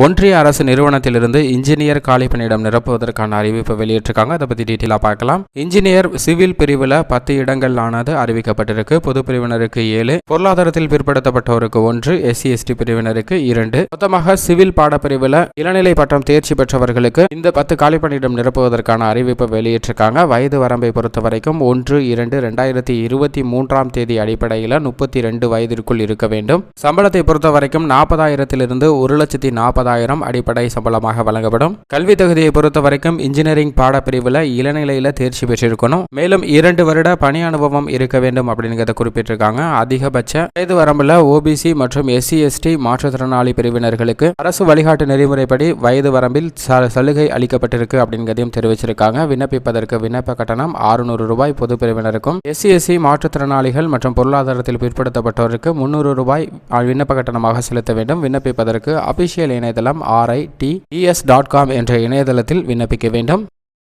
ஒன்றிய அரசு நிறுவனத்திலிருந்து இன்ஜினியர் காலி பணியிடம் நிரப்புவதற்கான அறிவிப்பை வெளியிட்டிருக்காங்க. அதை பற்றி டீட்டெயிலாக பார்க்கலாம். இன்ஜினியர் சிவில் பிரிவில் பத்து இடங்கள் ஆனது அறிவிக்கப்பட்டிருக்கு. பொது பிரிவினருக்கு ஏழு பொருளாதாரத்தில் பிற்படுத்தப்பட்டோருக்கு ஒன்று எஸ்சி எஸ்டி பிரிவினருக்கு இரண்டு. மொத்தமாக சிவில் பாடப்பிரிவில் இளநிலை பட்டம் தேர்ச்சி பெற்றவர்களுக்கு இந்த பத்து காலி பணியிடம் நிரப்புவதற்கான அறிவிப்பை வெளியிட்டிருக்காங்க. வயது வரம்பை பொறுத்த வரைக்கும் ஒன்று இரண்டு ரெண்டாயிரத்தி இருபத்தி மூன்றாம் தேதி அடிப்படையில் முப்பத்தி ரெண்டு வயதிற்குள் இருக்க வேண்டும். சம்பளத்தை பொறுத்த வரைக்கும் நாற்பதாயிரத்திலிருந்து ஒரு லட்சத்தி நாற்பது முப்பதாயிரம் அடிப்படை சம்பளமாக வழங்கப்படும். கல்வி தகுதியை பொறுத்த வரைக்கும் இன்ஜினியரிங் பாடப்பிரிவில் இளநிலையில் தேர்ச்சி பெற்றிருக்கணும். மேலும் இரண்டு வருட பணி அனுபவம் இருக்க வேண்டும் அப்படிங்கிறத குறிப்பிட்டிருக்காங்க. அதிகபட்ச வயது வரம்பில் ஓபிசி மற்றும் எஸ்சி எஸ்டி மாற்றுத்திறனாளி பிரிவினர்களுக்கு அரசு வழிகாட்டு நெறிமுறைப்படி வயது வரம்பில் ச- சலுகை அளிக்கப்பட்டிருக்கு அப்படிங்கிறதையும் தெரிவிச்சிருக்காங்க. விண்ணப்பிப்பதற்கு விண்ணப்ப கட்டணம் 600 ரூபாய் பொது பிரிவினருக்கும். எஸ்சி எஸ்சி மாற்றுத்திறனாளிகள் மற்றும் பொருளாதாரத்தில் பிற்படுத்தப்பட்டோருக்கு முந்நூறு ரூபாய் விண்ணப்ப கட்டணமாக செலுத்த வேண்டும். விண்ணப்பிப்பதற்கு அபிஷியல் இணையதளம் ஆர்ஐடி டி டாட் காம் என்ற இணையதளத்தில் விண்ணப்பிக்க வேண்டும்.